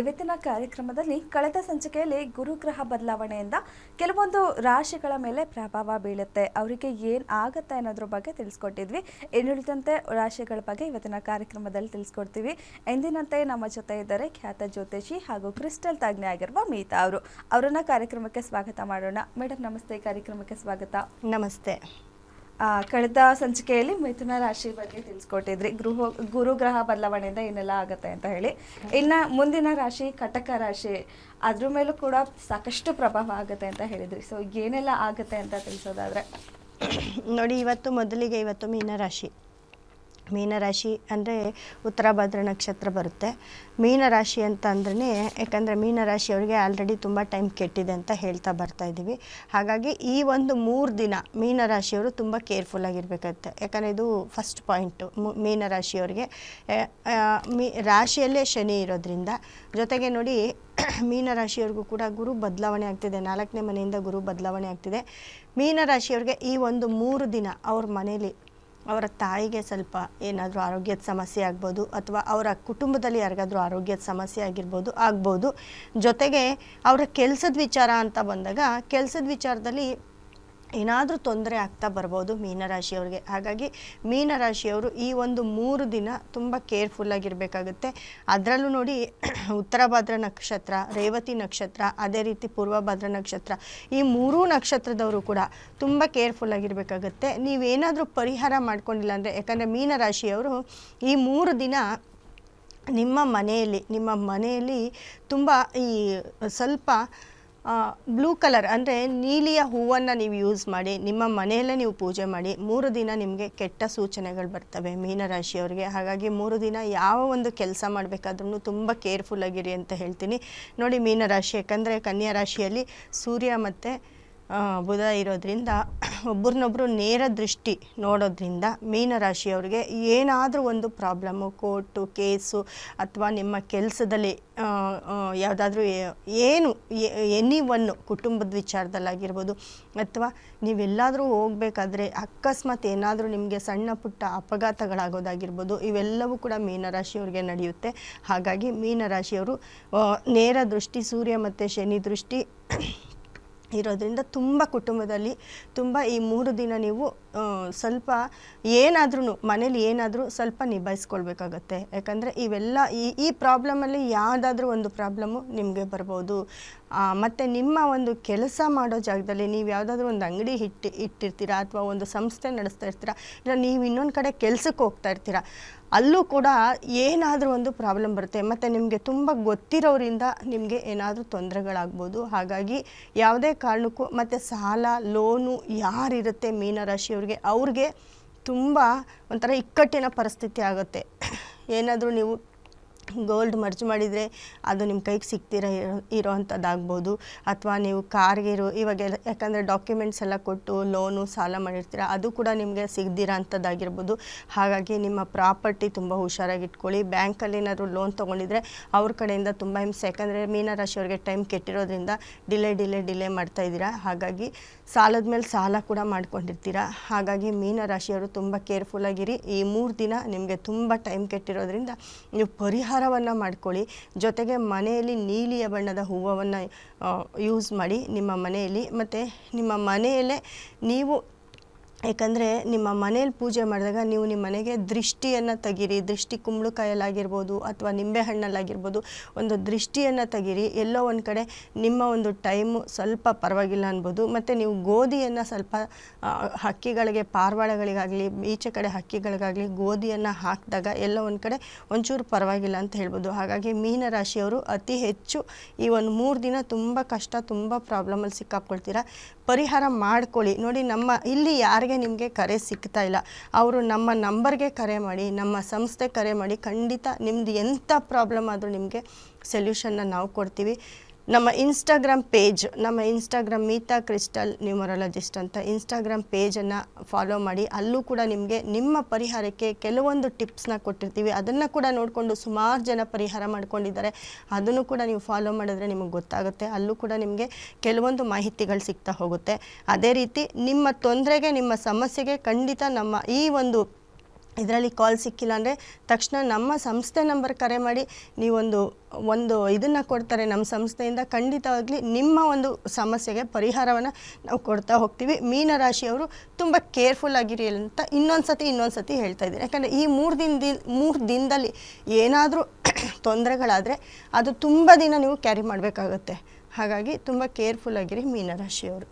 ಇವತ್ತಿನ ಕಾರ್ಯಕ್ರಮದಲ್ಲಿ ಕಳೆದ ಸಂಚಿಕೆಯಲ್ಲಿ ಗುರುಗ್ರಹ ಬದಲಾವಣೆಯಿಂದ ಕೆಲವೊಂದು ರಾಶಿಗಳ ಮೇಲೆ ಪ್ರಭಾವ ಬೀಳುತ್ತೆ. ಅವರಿಗೆ ಏನು ಆಗುತ್ತೆ ಅನ್ನೋದ್ರ ಬಗ್ಗೆ ತಿಳಿಸ್ಕೊಟ್ಟಿದ್ವಿ. ಇನ್ನುಳಿದಂತೆ ರಾಶಿಗಳ ಬಗ್ಗೆ ಇವತ್ತಿನ ಕಾರ್ಯಕ್ರಮದಲ್ಲಿ ತಿಳಿಸ್ಕೊಡ್ತೀವಿ. ಎಂದಿನಂತೆ ನಮ್ಮ ಜೊತೆ ಇದ್ದಾರೆ ಖ್ಯಾತ ಜ್ಯೋತಿಷಿ ಹಾಗೂ ಕ್ರಿಸ್ಟಲ್ ತಜ್ಞೆ ಆಗಿರುವ ಮೀತಾ ಅವರು. ಅವರನ್ನ ಕಾರ್ಯಕ್ರಮಕ್ಕೆ ಸ್ವಾಗತ ಮಾಡೋಣ. ಮೇಡಮ್ ನಮಸ್ತೆ. ಕಾರ್ಯಕ್ರಮಕ್ಕೆ ಸ್ವಾಗತ. ನಮಸ್ತೆ. ಕಳೆದ ಸಂಚಿಕೆಯಲ್ಲಿ ಮಿಥುನ ರಾಶಿ ಬಗ್ಗೆ ತಿಳಿಸ್ಕೊಟ್ಟಿದ್ರಿ. ಗೃಹ, ಗುರುಗ್ರಹ ಬದಲಾವಣೆಯಿಂದ ಏನೆಲ್ಲ ಆಗುತ್ತೆ ಅಂತ ಹೇಳಿ. ಇನ್ನು ಮುಂದಿನ ರಾಶಿ ಕಟಕ ರಾಶಿ, ಅದ್ರ ಮೇಲೂ ಕೂಡ ಸಾಕಷ್ಟು ಪ್ರಭಾವ ಆಗುತ್ತೆ ಅಂತ ಹೇಳಿದ್ರಿ. ಸೊ ಏನೆಲ್ಲ ಆಗುತ್ತೆ ಅಂತ ತಿಳಿಸೋದಾದ್ರೆ. ನೋಡಿ, ಇವತ್ತು ಮೊದಲಿಗೆ ಇವತ್ತು ಮೀನರಾಶಿ. ಮೀನರಾಶಿ ಅಂದರೆ ಉತ್ತರ ಭದ್ರ ನಕ್ಷತ್ರ ಬರುತ್ತೆ. ಮೀನರಾಶಿ ಅಂತ ಅಂದ್ರೆ ಯಾಕಂದರೆ ಮೀನರಾಶಿಯವರಿಗೆ ಆಲ್ರೆಡಿ ತುಂಬ ಟೈಮ್ ಕೆಟ್ಟಿದೆ ಅಂತ ಹೇಳ್ತಾ ಬರ್ತಾ ಇದ್ದೀವಿ. ಹಾಗಾಗಿ ಈ ಒಂದು ಮೂರು ದಿನ ಮೀನರಾಶಿಯವರು ತುಂಬ ಕೇರ್ಫುಲ್ ಆಗಿರಬೇಕಾಗುತ್ತೆ. ಯಾಕಂದರೆ ಇದು ಫಸ್ಟ್ ಪಾಯಿಂಟು ಮೀನರಾಶಿಯವರಿಗೆ ಮೀ, ರಾಶಿಯಲ್ಲೇ ಶನಿ ಇರೋದ್ರಿಂದ ಜೊತೆಗೆ ನೋಡಿ ಮೀನರಾಶಿಯವ್ರಿಗೂ ಕೂಡ ಗುರು ಬದಲಾವಣೆ ಆಗ್ತಿದೆ. ನಾಲ್ಕನೇ ಮನೆಯಿಂದ ಗುರು ಬದಲಾವಣೆ ಆಗ್ತಿದೆ. ಮೀನರಾಶಿಯವ್ರಿಗೆ ಈ ಒಂದು ಮೂರು ದಿನ ಅವ್ರ ಮನೇಲಿ ಅವರ ತಾಯಿಗೆ ಸ್ವಲ್ಪ ಏನಾದರೂ ಆರೋಗ್ಯದ ಸಮಸ್ಯೆ ಆಗ್ಬೋದು ಅಥವಾ ಅವರ ಕುಟುಂಬದಲ್ಲಿ ಯಾರಿಗಾದರೂ ಆರೋಗ್ಯದ ಸಮಸ್ಯೆ ಆಗಿರ್ಬೋದು, ಆಗ್ಬೋದು. ಜೊತೆಗೆ ಅವರ ಕೆಲಸದ ವಿಚಾರ ಅಂತ ಬಂದಾಗ, ಕೆಲಸದ ವಿಚಾರದಲ್ಲಿ ಏನಾದರೂ ತೊಂದರೆ ಆಗ್ತಾ ಬರ್ಬೋದು ಮೀನರಾಶಿಯವ್ರಿಗೆ. ಹಾಗಾಗಿ ಮೀನರಾಶಿಯವರು ಈ ಒಂದು ಮೂರು ದಿನ ತುಂಬ ಕೇರ್ಫುಲ್ಲಾಗಿರಬೇಕಾಗುತ್ತೆ ಅದರಲ್ಲೂ ನೋಡಿ ಉತ್ತರ ಭದ್ರ ನಕ್ಷತ್ರ, ರೇವತಿ ನಕ್ಷತ್ರ, ಅದೇ ರೀತಿ ಪೂರ್ವ ಭದ್ರ ನಕ್ಷತ್ರ, ಈ ಮೂರೂ ನಕ್ಷತ್ರದವರು ಕೂಡ ತುಂಬ ಕೇರ್ಫುಲ್ಲಾಗಿರಬೇಕಾಗುತ್ತೆ ನೀವೇನಾದರೂ ಪರಿಹಾರ ಮಾಡ್ಕೊಂಡಿಲ್ಲ ಅಂದರೆ, ಯಾಕಂದರೆ ಮೀನರಾಶಿಯವರು ಈ ಮೂರು ದಿನ ನಿಮ್ಮ ಮನೆಯಲ್ಲಿ ನಿಮ್ಮ ಮನೆಯಲ್ಲಿ ತುಂಬ ಈ ಸ್ವಲ್ಪ ಬ್ಲೂ ಕಲರ್ ಅಂದರೆ ನೀಲಿಯ ಹೂವನ್ನು ನೀವು ಯೂಸ್ ಮಾಡಿ, ನಿಮ್ಮ ಮನೆಯಲ್ಲೇ ನೀವು ಪೂಜೆ ಮಾಡಿ, ಮೂರು ದಿನ ನಿಮಗೆ ಕೆಟ್ಟ ಸೂಚನೆಗಳು ಬರ್ತವೆ ಮೀನರಾಶಿಯವರಿಗೆ. ಹಾಗಾಗಿ ಮೂರು ದಿನ ಯಾವ ಒಂದು ಕೆಲಸ ಮಾಡಬೇಕಾದ್ರೂ ತುಂಬ ಕೇರ್ಫುಲ್ ಆಗಿರಿ ಅಂತ ಹೇಳ್ತೀನಿ. ನೋಡಿ ಮೀನರಾಶಿ, ಯಾಕಂದರೆ ಕನ್ಯಾ ರಾಶಿಯಲ್ಲಿ ಸೂರ್ಯ ಮತ್ತು ಬುಧ ಇರೋದ್ರಿಂದ ಒಬ್ರನ್ನೊಬ್ರು ನೇರ ದೃಷ್ಟಿ ನೋಡೋದ್ರಿಂದ ಮೀನರಾಶಿಯವರಿಗೆ ಏನಾದರೂ ಒಂದು ಪ್ರಾಬ್ಲಮ್ಮು, ಕೋರ್ಟು, ಕೇಸು ಅಥವಾ ನಿಮ್ಮ ಕೆಲಸದಲ್ಲಿ ಯಾವುದಾದ್ರೂ ಏನು ಎನಿ ಒನ್ನು ಕುಟುಂಬದ ವಿಚಾರದಲ್ಲಾಗಿರ್ಬೋದು ಅಥವಾ ನೀವೆಲ್ಲಾದರೂ ಹೋಗಬೇಕಾದ್ರೆ ಅಕಸ್ಮಾತ್ ಏನಾದರೂ ನಿಮಗೆ ಸಣ್ಣ ಪುಟ್ಟ ಅಪಘಾತಗಳಾಗೋದಾಗಿರ್ಬೋದು ಇವೆಲ್ಲವೂ ಕೂಡ ಮೀನರಾಶಿಯವ್ರಿಗೆ ನಡೆಯುತ್ತೆ. ಹಾಗಾಗಿ ಮೀನರಾಶಿಯವರು ನೇರ ದೃಷ್ಟಿ, ಸೂರ್ಯ ಮತ್ತು ಶನಿ ದೃಷ್ಟಿ ಇರೋದ್ರಿಂದ ತುಂಬ ಕುಟುಂಬದಲ್ಲಿ ತುಂಬ ಈ ಮೂರು ದಿನ ನೀವು ಸ್ವಲ್ಪ ಏನಾದ್ರೂ ಮನೇಲಿ ಏನಾದರೂ ಸ್ವಲ್ಪ ನಿಭಾಯಿಸ್ಕೊಳ್ಬೇಕಾಗತ್ತೆ. ಯಾಕಂದರೆ ಇವೆಲ್ಲ ಈ ಈ ಪ್ರಾಬ್ಲಮಲ್ಲಿ ಯಾವುದಾದ್ರೂ ಒಂದು ಪ್ರಾಬ್ಲಮ್ಮು ನಿಮಗೆ ಬರ್ಬೋದು. ಮತ್ತು ನಿಮ್ಮ ಒಂದು ಕೆಲಸ ಮಾಡೋ ಜಾಗದಲ್ಲಿ ನೀವು ಯಾವುದಾದ್ರೂ ಒಂದು ಅಂಗಡಿ ಇಟ್ಟು ಇಟ್ಟಿರ್ತೀರಾ ಅಥವಾ ಒಂದು ಸಂಸ್ಥೆ ನಡೆಸ್ತಾ ಇರ್ತೀರಾ, ಇಲ್ಲ ನೀವು ಇನ್ನೊಂದು ಕಡೆ ಕೆಲಸಕ್ಕೆ ಹೋಗ್ತಾ ಇರ್ತೀರಾ ಅಲ್ಲೂ ಕೂಡ ಏನಾದರೂ ಒಂದು ಪ್ರಾಬ್ಲಮ್ ಬರುತ್ತೆ, ಮತ್ತು ನಿಮಗೆ ತುಂಬ ಗೊತ್ತಿರೋರಿಂದ ನಿಮಗೆ ಏನಾದರೂ ತೊಂದರೆಗಳಾಗ್ಬೋದು. ಹಾಗಾಗಿ ಯಾವುದೇ ಕಾರಣಕ್ಕೂ, ಮತ್ತು ಸಾಲ, ಲೋನು ಯಾರಿರುತ್ತೆ ಮೀನರಾಶಿಯವ್ರಿಗೆ, ಅವ್ರಿಗೆ ತುಂಬ ಒಂಥರ ಇಕ್ಕಟ್ಟಿನ ಪರಿಸ್ಥಿತಿ ಆಗುತ್ತೆ. ಏನಾದರೂ ನೀವು ಗೋಲ್ಡ್ ಮರ್ಜ್ ಮಾಡಿದರೆ ಅದು ನಿಮ್ಮ ಕೈಗೆ ಸಿಗ್ತಿರ ಇರೋ ಅಂಥದ್ದಾಗ್ಬೋದು ಅಥವಾ ನೀವು ಕಾರ್ಗೆ ಇರೋ, ಇವಾಗ ಯಾಕಂದರೆ ಡಾಕ್ಯುಮೆಂಟ್ಸ್ ಎಲ್ಲ ಕೊಟ್ಟು ಲೋನು ಸಾಲ ಮಾಡಿರ್ತೀರ, ಅದು ಕೂಡ ನಿಮಗೆ ಸಿಗದಿರೋ ಅಂಥದ್ದಾಗಿರ್ಬೋದು. ಹಾಗಾಗಿ ನಿಮ್ಮ ಪ್ರಾಪರ್ಟಿ ತುಂಬ ಹುಷಾರಾಗಿ ಇಟ್ಕೊಳ್ಳಿ ಬ್ಯಾಂಕಲ್ಲಿ ಏನಾದರೂ ಲೋನ್ ತೊಗೊಂಡಿದ್ರೆ ಅವ್ರ ಕಡೆಯಿಂದ ತುಂಬ ಹಿಂಸೆ, ಯಾಕಂದರೆ ಮೀನರಾಶಿಯವ್ರಿಗೆ ಟೈಮ್ ಕೆಟ್ಟಿರೋದ್ರಿಂದ ಡಿಲೇ ಡಿಲೇ ಡಿಲೇ ಮಾಡ್ತಾ ಇದ್ದೀರಾ. ಹಾಗಾಗಿ ಸಾಲದ ಮೇಲೆ ಸಾಲ ಕೂಡ ಮಾಡ್ಕೊಂಡಿರ್ತೀರ. ಹಾಗಾಗಿ ಮೀನರಾಶಿಯವರು ತುಂಬ ಕೇರ್ಫುಲ್ಲಾಗಿರಿ ಈ ಮೂರು ದಿನ ನಿಮಗೆ ತುಂಬ ಟೈಮ್ ಕೆಟ್ಟಿರೋದ್ರಿಂದ ನೀವು ಪರಿಹಾರವನ್ನು ಮಾಡ್ಕೊಳ್ಳಿ. ಜೊತೆಗೆ ಮನೆಯಲ್ಲಿ ನೀಲಿಯ ಬಣ್ಣದ ಹೂವನ್ನು ಯೂಸ್ ಮಾಡಿ ನಿಮ್ಮ ಮನೆಯಲ್ಲಿ. ಮತ್ತು ನಿಮ್ಮ ಮನೆಯಲ್ಲೇ ನೀವು ಯಾಕಂದರೆ ನಿಮ್ಮ ಮನೇಲಿ ಪೂಜೆ ಮಾಡಿದಾಗ ನೀವು ನಿಮ್ಮ ಮನೆಗೆ ದೃಷ್ಟಿಯನ್ನು ತೆಗೀರಿ, ದೃಷ್ಟಿ ಕುಂಬಳಕಾಯಲ್ಲಾಗಿರ್ಬೋದು ಅಥವಾ ನಿಂಬೆಹಣ್ಣಲ್ಲಾಗಿರ್ಬೋದು, ಒಂದು ದೃಷ್ಟಿಯನ್ನು ತೆಗೀರಿ, ಎಲ್ಲೋ ಒಂದು ಕಡೆ ನಿಮ್ಮ ಒಂದು ಟೈಮು ಸ್ವಲ್ಪ ಪರವಾಗಿಲ್ಲ ಅನ್ಬೋದು. ಮತ್ತು ನೀವು ಗೋಧಿಯನ್ನು ಸ್ವಲ್ಪ ಹಕ್ಕಿಗಳಿಗೆ, ಪಾರಿವಾಳಗಳಿಗಾಗಲಿ, ಈಚೆ ಕಡೆ ಹಕ್ಕಿಗಳಿಗಾಗಲಿ ಗೋಧಿಯನ್ನು ಹಾಕಿದಾಗ ಎಲ್ಲೋ ಒಂದು ಕಡೆ ಒಂಚೂರು ಪರವಾಗಿಲ್ಲ ಅಂತ ಹೇಳ್ಬೋದು. ಹಾಗಾಗಿ ಮೀನರಾಶಿಯವರು ಅತಿ ಹೆಚ್ಚು ಈ ಒಂದು ಮೂರು ದಿನ ತುಂಬ ಕಷ್ಟ, ತುಂಬ ಪ್ರಾಬ್ಲಮಲ್ಲಿ ಸಿಕ್ಕಾಕ್ಕೊಳ್ತೀರ ಪರಿಹಾರ ಮಾಡ್ಕೊಳ್ಳಿ. ನೋಡಿ ನಮ್ಮ, ಇಲ್ಲಿ ಯಾರಿಗೆ ನಿಮಗೆ ಕರೆ ಸಿಗ್ತಾ ಇಲ್ಲ. ಅವರು ನಮ್ಮ ನಂಬರ್ಗೆ ಕರೆ ಮಾಡಿ, ನಮ್ಮ ಸಂಸ್ಥೆ ಕರೆ ಮಾಡಿ ಖಂಡಿತ ನಿಮ್ದು ಎಂಥ ಪ್ರಾಬ್ಲಮ್ ಆದರೂ ನಿಮಗೆ ಸೊಲ್ಯೂಷನ್ನ ನಾವು ಕೊಡ್ತೀವಿ. ನಮ್ಮ ಇನ್ಸ್ಟಾಗ್ರಾಮ್ ಪೇಜ್ ನಮ್ಮ ಇನ್ಸ್ಟಾಗ್ರಾಮ್ ಮೀತಾ ಕ್ರಿಸ್ಟಲ್ ನ್ಯೂಮರಾಲಜಿಸ್ಟ್ ಅಂತ ಇನ್ಸ್ಟಾಗ್ರಾಮ್ ಪೇಜನ್ನು ಫಾಲೋ ಮಾಡಿ. ಅಲ್ಲೂ ಕೂಡ ನಿಮಗೆ ನಿಮ್ಮ ಪರಿಹಾರಕ್ಕೆ ಕೆಲವೊಂದು ಟಿಪ್ಸ್ನ ಕೊಟ್ಟಿರ್ತೀವಿ. ಅದನ್ನು ಕೂಡ ನೋಡಿಕೊಂಡು ಸುಮಾರು ಜನ ಪರಿಹಾರ ಮಾಡ್ಕೊಂಡಿದ್ದಾರೆ. ಅದನ್ನು ಕೂಡ ನೀವು ಫಾಲೋ ಮಾಡಿದ್ರೆ ನಿಮಗೆ ಗೊತ್ತಾಗುತ್ತೆ. ಅಲ್ಲೂ ಕೂಡ ನಿಮಗೆ ಕೆಲವೊಂದು ಮಾಹಿತಿಗಳು ಸಿಗ್ತಾ ಹೋಗುತ್ತೆ. ಅದೇ ರೀತಿ ನಿಮ್ಮ ತೊಂದರೆಗೆ, ನಿಮ್ಮ ಸಮಸ್ಯೆಗೆ ಖಂಡಿತ ನಮ್ಮ ಈ ಒಂದು ಇದರಲ್ಲಿ ಕಾಲ್ ಸಿಕ್ಕಿಲ್ಲ ಅಂದರೆ ತಕ್ಷಣ ನಮ್ಮ ಸಂಸ್ಥೆ ನಂಬರ್ ಕರೆ ಮಾಡಿ ನೀವೊಂದು, ಒಂದು ಇದನ್ನು ಕೊಡ್ತಾರೆ. ನಮ್ಮ ಸಂಸ್ಥೆಯಿಂದ ಖಂಡಿತವಾಗ್ಲಿ ನಿಮ್ಮ ಒಂದು ಸಮಸ್ಯೆಗೆ ಪರಿಹಾರವನ್ನು ನಾವು ಕೊಡ್ತಾ ಹೋಗ್ತೀವಿ. ಮೀನರಾಶಿಯವರು ತುಂಬ ಕೇರ್ಫುಲ್ ಆಗಿರಿ ಅಂತ ಇನ್ನೊಂದು ಸತಿ ಇನ್ನೊಂದು ಸತಿ ಹೇಳ್ತಾ ಇದ್ದೀನಿ ಯಾಕಂದರೆ ಈ ಮೂರು ದಿನ ಮೂರು ದಿನದಲ್ಲಿ ಏನಾದರೂ ತೊಂದರೆಗಳಾದರೆ ಅದು ತುಂಬ ದಿನ ನೀವು ಕ್ಯಾರಿ ಮಾಡಬೇಕಾಗತ್ತೆ. ಹಾಗಾಗಿ ತುಂಬ ಕೇರ್ಫುಲ್ ಆಗಿರಿ ಮೀನರಾಶಿಯವರು.